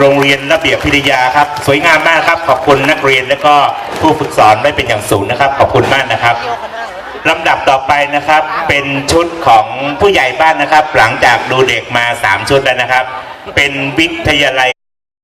โรงเรียนระเบียบพิทยาครับ สวยงามมากครับ ขอบคุณนักเรียนและก็ผู้ฝึกสอนได้เป็นอย่างสูงนะครับ ขอบคุณมากนะครับลำดับต่อไปนะครับเป็นชุดของผู้ใหญ่บ้านนะครับ หลังจากดูเด็กมา 3 ชุดแล้วนะครับ เป็นวิทยาลัย